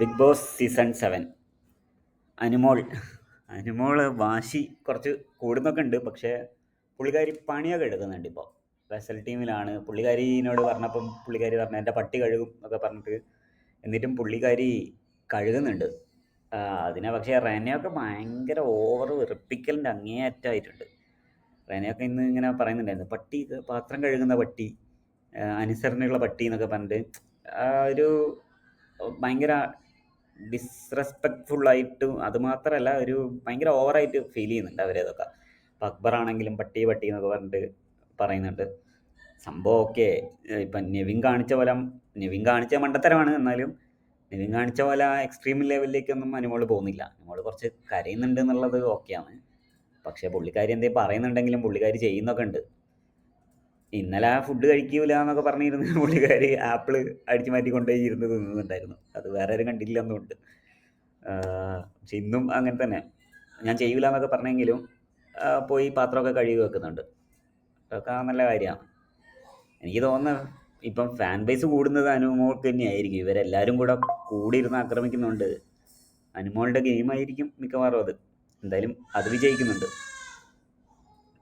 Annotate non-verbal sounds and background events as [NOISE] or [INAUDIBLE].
Bigg Boss season seven. Anumol. Anumol വാശി കുറച്ച് കൂടുന്നൊക്കെ ഉണ്ട് പക്ഷേ പുള്ളിക്കാരി പണിയൊക്കെ എടുക്കുന്നുണ്ട് ഇപ്പോൾ വെസൽ ടീമിലാണ്. പുള്ളിക്കാരിനോട് പറഞ്ഞപ്പം പുള്ളിക്കാരി പറഞ്ഞു എന്റെ പട്ടി കഴുകും എന്നൊക്കെ പറഞ്ഞിട്ട് എന്നിട്ടും പുള്ളിക്കാരി കഴുകുന്നുണ്ട്. അതിനെ പക്ഷേ റെനയൊക്കെ ഭയങ്കര ഓവർ വെറുപ്പിക്കലിന്റെ അങ്ങേയറ്റമായിട്ടുണ്ട്. റെനയൊക്കെ ഇന്ന് ഇങ്ങനെ പറയുന്നുണ്ടായിരുന്നു പട്ടി പാത്രം കഴുകുന്ന പട്ടി അനുസരണയുള്ള പട്ടി എന്നൊക്കെ പറഞ്ഞിട്ട് ഒരു ഭയങ്കര ഡിസ്റെസ്പെക്റ്റ്ഫുള്ളായിട്ടും അത് മാത്രമല്ല ഒരു ഭയങ്കര ഓവറായിട്ട് ഫീൽ ചെയ്യുന്നുണ്ട് അവരേതൊക്കെ അക്ബർ ആണെങ്കിലും പട്ടി പട്ടി എന്നൊക്കെ പറഞ്ഞിട്ട് പറയുന്നുണ്ട്. സംഭവം ഓക്കെ ഇപ്പം നെവിൻ കാണിച്ച പോലെ നെവിൻ കാണിച്ച മണ്ടത്തരമാണ്. എന്നാലും നെവിൻ കാണിച്ച പോലെ എക്സ്ട്രീം ലെവലിലേക്കൊന്നും അനുമോൾ പോകുന്നില്ല. അനുമോൾ കുറച്ച് കരയുന്നുണ്ട് എന്നുള്ളത് ഓക്കെയാണ് പക്ഷേ പുള്ളിക്കാരി എന്തെങ്കിലും പറയുന്നുണ്ടെങ്കിലും പുള്ളിക്കാരി ചെയ്യുന്നൊക്കെ ഉണ്ട്. ഇന്നലെ ആ ഫുഡ് കഴിക്കൂല എന്നൊക്കെ പറഞ്ഞിരുന്ന. [LAUGHS] പുള്ളിക്കാർ ആപ്പിൾ അടിച്ചു മാറ്റി കൊണ്ടുപോയി ഇരുന്ന് തിന്നുന്നുണ്ടായിരുന്നു. അത് വേറെ ആരും കണ്ടില്ല എന്നുണ്ട്. പക്ഷെ ഇന്നും അങ്ങനെ തന്നെ. ഞാൻ ചെയ്യൂല എന്നൊക്കെ പറഞ്ഞെങ്കിലും പോയി പാത്രമൊക്കെ കഴുകി വെക്കുന്നുണ്ട്. അതൊക്കെ നല്ല കാര്യമാണ് എനിക്ക് തോന്നുന്നത് ഇപ്പം ഫാൻ ബേസ് കൂടുന്നത് അനുമോൾക്ക് തന്നെയായിരിക്കും. ഇവരെല്ലാവരും കൂടെ കൂടിയിരുന്ന് ആക്രമിക്കുന്നുണ്ട്. അനുമോളുടെ ഗെയിമായിരിക്കും മിക്കവാറും അത്. എന്തായാലും അത് വിജയിക്കുന്നുണ്ട്.